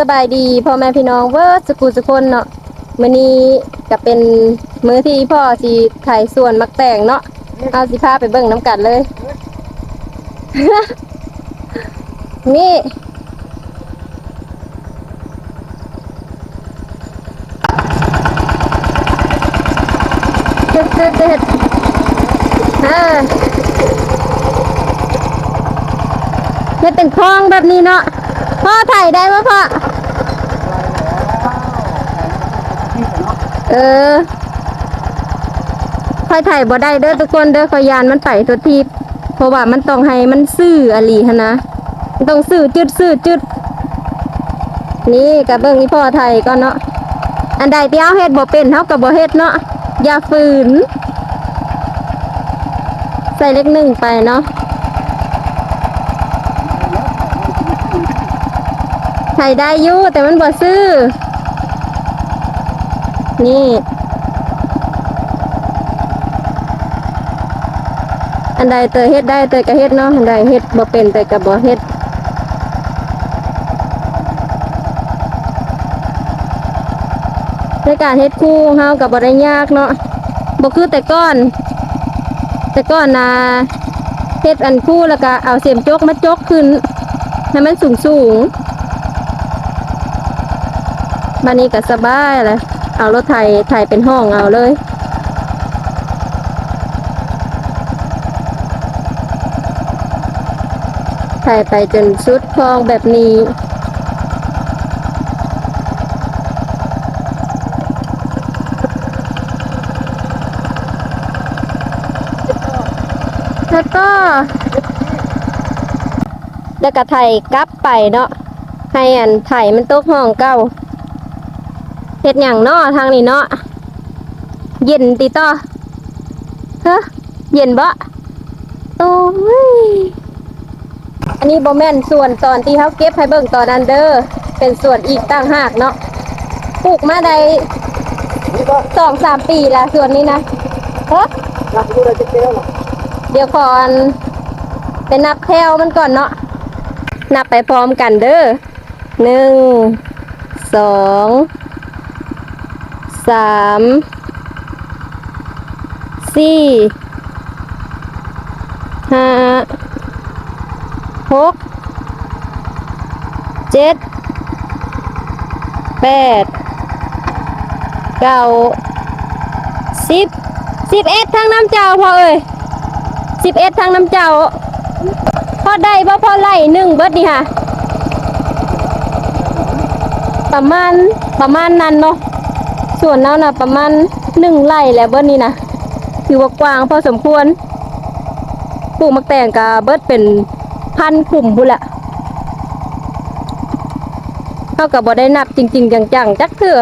สบายดีพ่อแม่พี่น้องเวิร์สกุลสุคนเนาะมื้อนี้ก็เป็นมื้อที่พ่อสิไถส่วนมักแต่งเนาะเอาสิพาไปเบิ่งน้ำกันเลย นี่เด็ดเด็ดเด็ดอ่าเฮ็ดเป็นคลองแบบนี้เนาะพ่อถ่ายได้ไหมพ่อ เออค่อยถ่ายบ่ได้เด้อทุกคนเด้อขอยยานมันไปตัวทีเพราะว่ามันต้องให้มันซื่ออลีหั้นะมันต้องซื่อจุดซื่อจุด นี่กับเบิ่งนี่พ่อไทยก่อนเนาะอันใดที่เอาเฮ็ดบ่เป็นเฮากับบ่เฮ็ดเนาะอย่าฝืน ใส่เล็กหนึ่งไปเนาะใส่ได้อยู่แต่มันบ่ซื่อ นี่ อันใดเตยเฮ็ดได้เตยก็เฮ็ดเนาะอันใดเฮ็ดบ่เป็นเตยก็บ่เฮ็ดในการเฮ็ดคู่เฮาก็บ่ได้ยากเนาะบ่คือแต่ก่อน แต่ก่อนนะเฮ็ดอันคู่แล้วก็เอาเสียมจกมาจกขึ้นให้มันสูงสูงๆบัดนี้ก็สบายเลย เอารถไถไถเป็นห้องเอาเลยไถไปจนสุดคลองแบบนี้แล้วก็แล้วก็ไถกลับไปเนาะให้อันไถมันตกห้องเก้า ฮ็ดหยังเนาะทางนี้เนาะเย็นติต่อเฮ้เย็นบ่โอ้ยอันนี้บ่แม่นส่วนตอนที่เขาเก็บให้เบิ่งตอนนั้นเด้อเป็นส่วนอีกต่างหากเนาะปลูกมาได้นี่ก็สองสามปีแล้วส่วนนี้นะเฮ้เดี๋ยวก่อนไปนับแถวมันก่อนเนาะนับไปพร้อมกันเด้อหนึ่งสอง สามสี่ห้าหกเจ็ดแปดเก้าสิบสิบเอ็ดทางน้ำเจ้าพอเอ้ยสิบเอ็ดทางน้ำเจ้าพอได้บ่พอไล่หนึ่งเบิดนี่ค่ะ ประมาณประมาณนั้นเนาะ ส่วนแล้วนะประมาณหนึ่งไร่แหล้วเบิดนี่นะถือว่ากว้างพอสมควรปลูกมักแตงกะเบิดเป็นพันกลุ่มบุนละเท่ากับบ่ได้นับจริง ๆ จังๆจักเถื่อ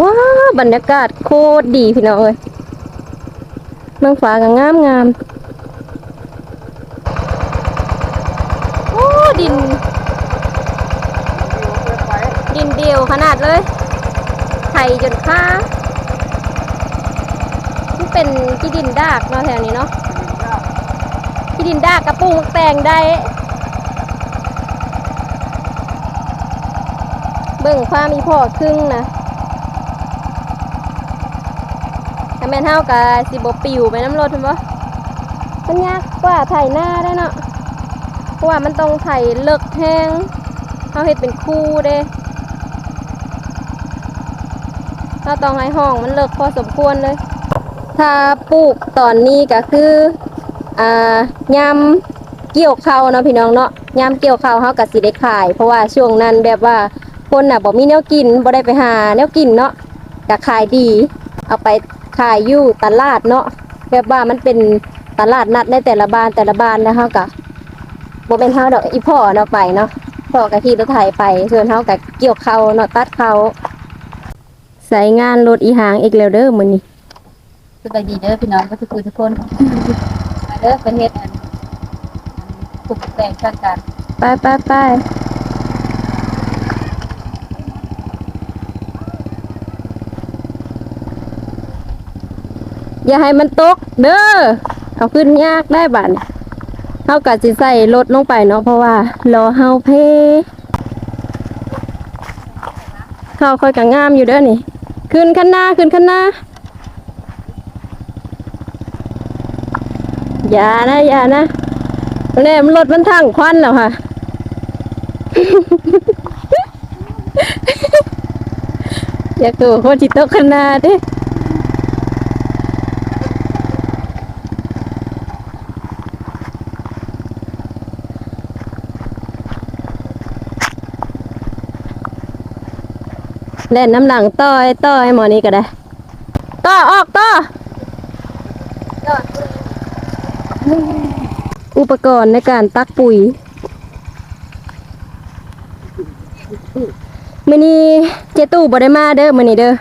ว้าบรรยากาศโคตรดีพี่น้องเอ้ยเมืองฟ้าก็งามงามโอ้ดิน ดินเดียวขนาดเลย ไทยจนค้าที่เป็นที่ดินดากเนาะแถวนี้เนาะที่ดินดากกระปุกแตงได้ เบิ่งความมีพ่อครึ่งนะถ้าแม่นเฮากะสิบปิวไปน้ำรถเห็นบ่มันยากกว่าไถหน้าได้เนาะเพราะว่ามันต้องไถเลิกแห้งเฮาเฮ็ดเป็นคู่เด้ เฮาต้องให้ห้องมันเลิกพอสมควรเลย ถ้าปลูกตอนนี้ก็คืออ่ายามเกี่ยวข้าวเนาะพี่น้องเนาะยามเกี่ยวข้าวเฮาก็สิได้ขาย เพราะว่าช่วงนั้นแบบว่าคนน่ะบ่มีแนวกินบ่ได้ไปหาแนวกินเนาะก็ขายดี เอาไปขายอยู่ตลาดเนาะแบบว่ามันเป็นตลาดนัดในแต่ละบ้านแต่ละบ้านแล้วเฮาก็บ่เป็นเฮาดอกอีพ่อเนาะไปเนาะพ่อก็ขี่รถไถไปส่วนเฮาก็เกี่ยวข้าวเนาะตัดเข้า ใส่งานรถอีหางอีกแล้วเด้อมื้อนี้สบายดีเด้อพี่น้องก็ทุกคนทุกคน มาเด้อประเทศอันปลูกแต่งกันกันไปไปไปอย่าให้มันตก เด้อเอาขึ้นยากได้บัดนี้เฮากะสิใส่รถลงไปเนาะเพราะว่ารอเฮาเพข้าวค่อยก็งามอยู่เด้อนี่ ขึ้นขั้นหน้าขึ้นขั้นหน้าอย่านะอย่านะแน่มันรถมันทั้งควันแล้วค่ะ อยากตัวโคจิโตะขนาด เล่นน้ำหลังต่อยต่อยหมอนี้ก็ได้ต่อออกต่ออุปกรณ์ในการตักปุ๋ยมื้อนี้เจตู้บ่ได้มาเด้อมื้อนี้เด้อ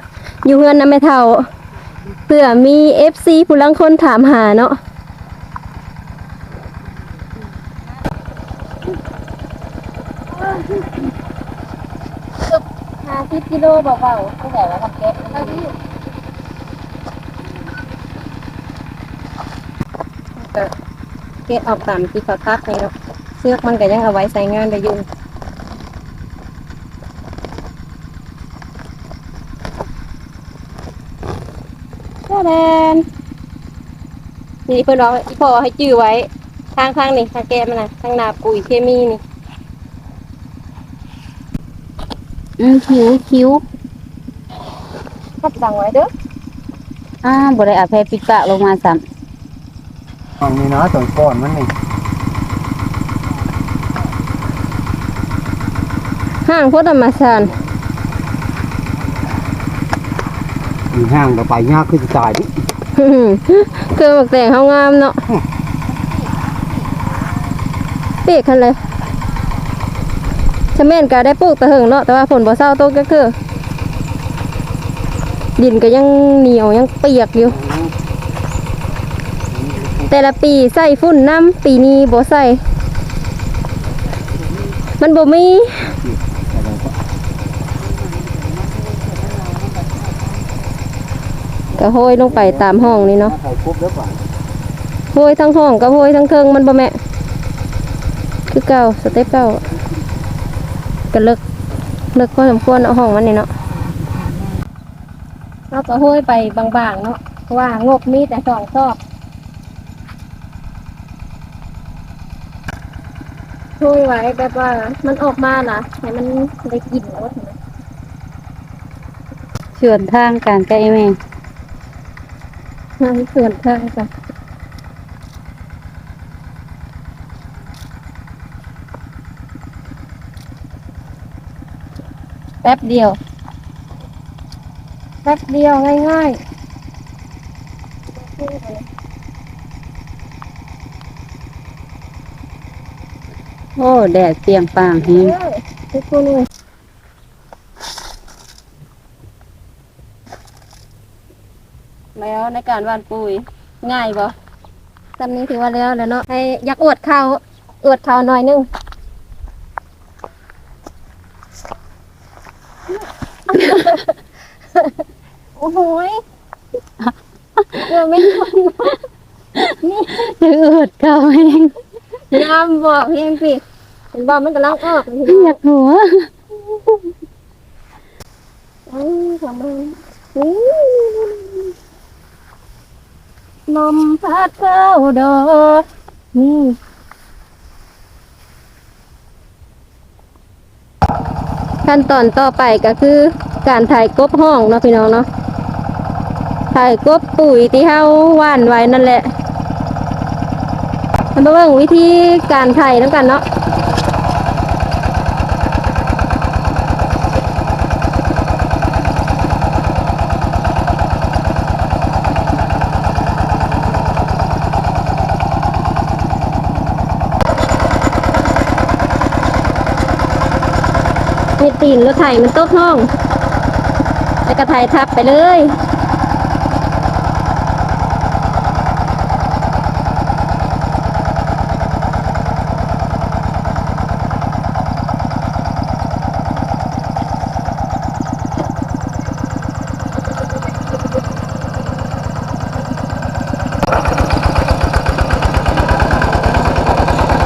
อยู่เฮือนน้ำแม่เฒ่าเพื่อมี FC ผู้ลังคนถามหาเนาะ ห้าสิบกิโลเบาๆตั้งแต่ว่าทำเก็บแล้วที่ก็เก็บออกตามที่เขาตักนี่เนาะเสื้อกมันก็ยังเอาไว้ใช้งานได้อยู่แดนนี่เพิ่นบอกอีพ่อให้จื้อไว้ทางทางนี่ทางแก้มันน่ะทางนาปุ๋ยเคมีนี่ อืมคิ้วคิ้วทับดังไว้เด้ออ่าบ่ได้อาแพปิดปากลงมาซ้ฝั่งนี้นะต้นก้อนมันนี่ห้างพุทธมาสานอยู่ห้างต่อไปยากขึ้นจะตายดิเครื่องหมักแต่งเฮางามเนาะเปียกคันเลย ชะเม่นก็ได้ปลูกตะเหิงเนาะแต่ว่าฝนบ่เศร้าตกก็คือ ดินก็ยังเหนียวยังเปียกอยู่ แต่ละปีใส่ฝุ่นน้ำปีนี้บ่ใส่ มันบ่มีก็ห้อยลงไปตามห้องนี่เนาะใส่ครบแล้วป่ะโห้ยทั้งห้องกับห้ยทั้งเทิงมันบ่แม่ คือเก่าสเต็ปเก่า ก็เลิกเลิกพอสมควรเอาห้องมันนี่เนาะเราก็โห้ยไปบางๆเนาะเพราะว่างบมีแต่สองซอกโห้ยไว้แบบว่ามันออกมาล่ะให้มันได้กลิ่นรสนะำส่วนทางการใกล้แม่ให้ส่วนข้างกัน ป๊บเดียว แป๊บเดียวง่ายโอ้ แดดเปรียงปางๆแฮงทุกคนเลยแล้วในการหวานปุ๋ยง่ายบ่ตอนนี้ถือว่าแล้วแล้วเนาะให้อยากอวดเขาอวดเขาหน่อยนึง อ้โหยเออไม่ทันจะเอืดเก่าแฮงงามบอกเพียงสิเห็นบอกมันกำลังออกเลยอยากหัวอืมของมึงอู้ลมพัดเข้าดอกนี่ขั้นตอนต่อไปก็คือการถ่ายกบห้องเนาะพี่น้องเนาะ ถ่กบปุ๋ยที่เฮาหว่านไว้นั่นแหละมาเบิ่งวิธีการไถ่ายน้ำกันเนาะมีตีนรถไถมันตกห้อง แล้วก็ไถทับไปเลย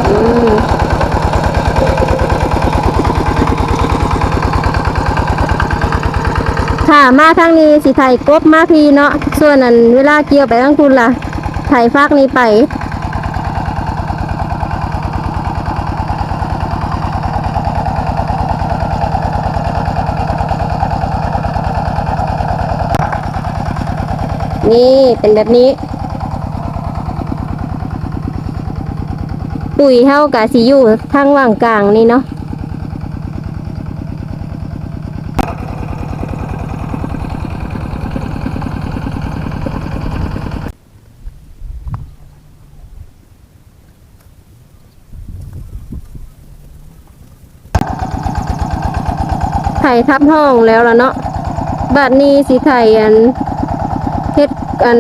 อืม ถ้า มาทางนี้สิไถกบมาพีเนาะส่วนนั้นเวลาเกี่ยวไปทางคุณล่ะไถฟากนี้ไปนี่เป็นแบบนี้ ปุ๋ยเท่ากับสีอยู่ทางว่างกลางนี่เนาะ ไถ่ทับห้องแล้วล่ะเนาะบัดนี้สิไถ่อันเฮ็ดกัน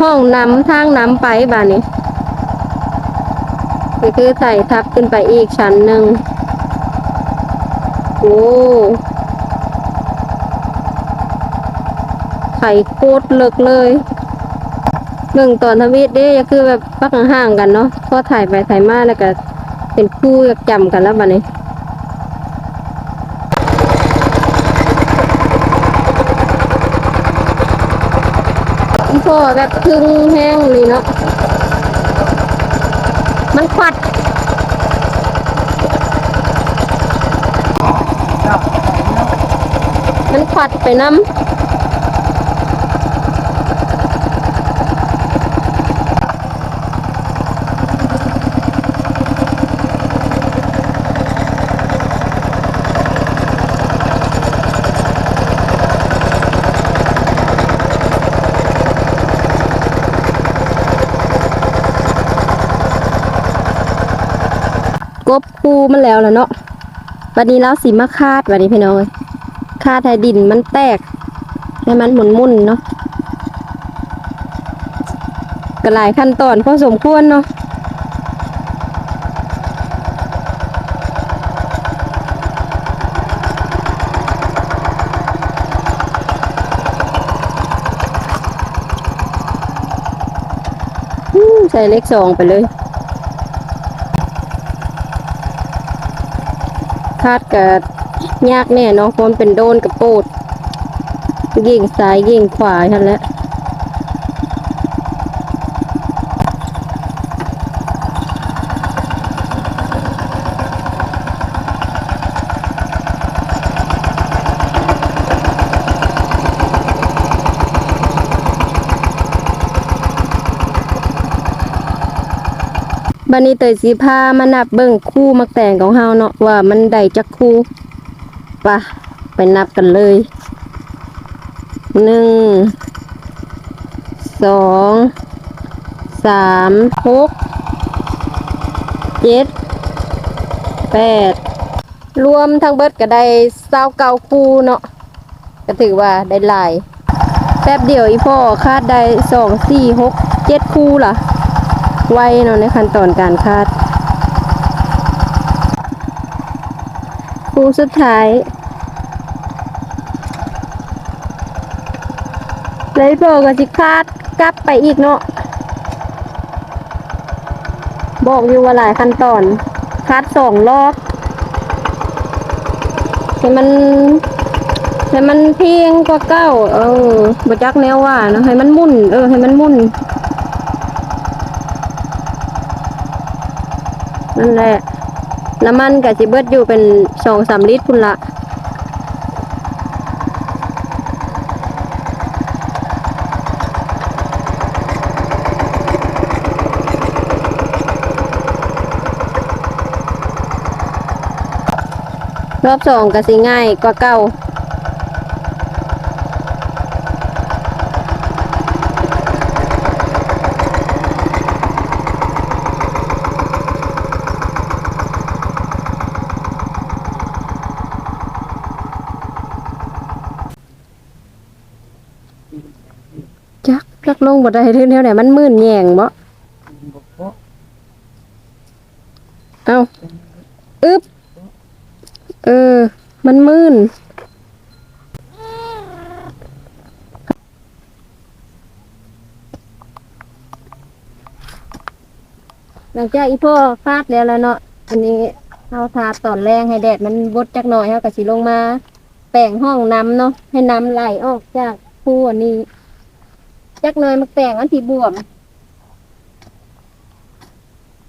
ห้องน้ำทางน้ำไปบ้านี้ก็คือใส่ทับขึ้นไปอีกชั้นหนึ่งโอ้ไข่โคตรเลิกเลยเรื่องตอนทวีตเด้ก็คือแบบปักห่างกันเนาะพอถ่ายไปถ่ายมาแล้วก็เป็นคู่จำกันแล้วบ้านี้ พ่อแบบพึ่งแห้งเลยเนาะ มันควัดมันควัดไปน้ำ กบคูมันแล้วแล้วเนาะวันนี้เราสีมาคาดวันนี้พี่น้องเอ้ยคาดให้ดินมันแตกให้มันหมุนมุนเนาะก็หลายขั้นตอนพอสมควรเนาะใส่เลขสองไปเลยาดกับยากแน่เนาะเพราะมันเป็นโดนกับโปดยิงซ้ายยิงขวาทันแหล้ว บันนี้เตยสีผ้ามานับเบิ่งคู่มักแต่งของเฮาเนาะว่ามันได้จักคู่ปะไปนับกันเลยหนึ่งสองสามหกเจ็ดแปดรวมทั้งเบิดก็ได้เศร้าเก้าคู่เนาะก็ถือว่าได้หลาย แป๊บเดียวอีพ่อคาดได้สองสี่หกเจ็ดคู่ล่ะ ไวเนาะในขั้นตอนการคาดคู่สุดท้ายเลยพ่อก็สิคาดกลับไปอีกเนาะบอกอยู่ว่าหลายขั้นตอนคาดสองรอบให้มันให้มันเพียงกว่าเก้า เออบจักแนวว่าเนาะให้มันมุ่น เออ ให้มันมุ่น นั่นแหละน้ำมันกับจิเบิดอยู่เป็นสองสามลิตรพุ่นละรอบสองก็สิง่ายกว่าเก่าจักจักลง บ่ได้เรื่องแนวไหนมันมื่นแยงบ่เอาอึบเออ มันมื่นหลังจากอีพ่อฟาดแล้วแล้วเนาะอันนี้เอาทาตอนแรงให้แดดมันบดจักหน่อยเฮาก็สิลงมาไปลงห้องน้ำเนาะให้น้ำไหลออกจากผู้อันนี้ จักหน่อยมักแปลงอันที่บวม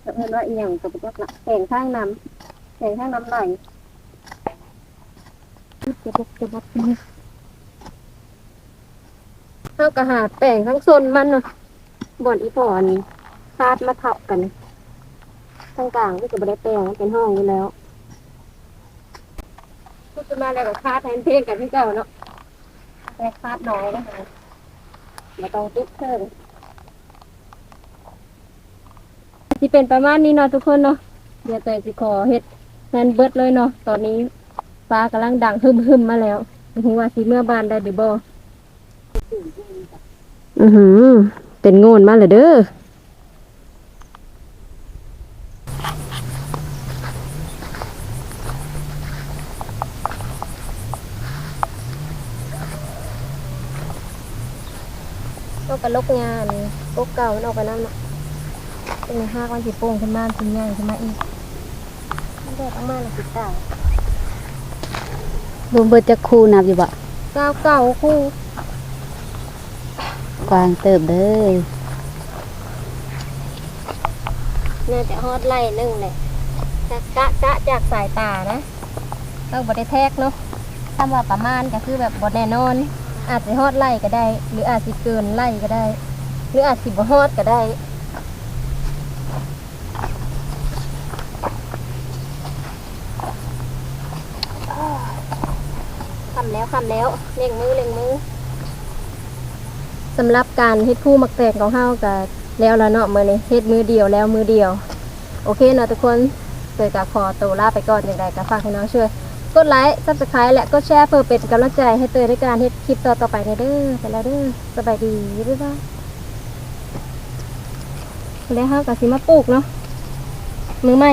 เพิ่นว่าอีหยังกับจักละแปลงข้างน้ำแปลงข้างน้ำไหลเก็บเก็บเก็บเท่ากับหาแปลงทั้งโซนมันเนาะบ่อนอีพออันนี้คาดมาทับกันทั้งกลางก็จะไม่ได้แปลงมันเป็นห้องอยู่แล้วพูดขึ้นมาแล้วก็คาดแทนเพลงกันที่เก่าเนาะแต่คาดน้อยนะคะ มาต้องติ๊กเพิ่มที่เป็นประมาณนี้เนาะทุกคนเนาะเดี๋ยวแต่สิขอเฮ็ดแมนเบิดเลยเนาะตอนนี้ฟ้ากำลังดังฮึมฮึมๆมาแล้วถึงว่าสิเมื่อบานได้หรือบ่อือหือ เป็นโงนมาเลยเด้อ ก็กระ ลกงานกกเก่ามันออกไปน้ำเนาะเป็นในห้าวันสิโป่งขึ้นมาขึ้นย่างขึ้นมาอีกมันแดดออกมาแล้วสิตายรวมเบิดจะคู่นับอยู่บ่เก้าเก่าคู่กวางเติบเด้อน่าจะฮอดไล่หนึ่งเลยจากกะกะจากสายตานะต้องบไดแทกเนาะถ้าว่าประมาณก็คือแบบบดแน่นอน อาจจะฮอดไล่ก็ได้ หรืออาจจะเกินไล่ก็ได้ หรืออาจสิบ่ฮอดก็ได้คำแล้วคำแล้วเล่งมือเล่งมือสำหรับการเฮ็ดผู้มักแตกของเฮาก็แล้วละเนาะมื้อนี้เฮ็ดมือเดียวแล้วมือเดียว โอเคเนาะทุกคนเตยกับขอตัวลาไปก่อนอย่างไรก็ฝากให้น้องช่วย กดไลค์ซับสไครต์และกดแชร์เพื่อเป็นกำลังใจให้เตยในการเฮ็ดคลิปต่อๆไปในเด้อไปแล้วเด้อสบายดีบ๊ายบายแล้วเฮาก็สิมาปลูกเนาะมือใหม่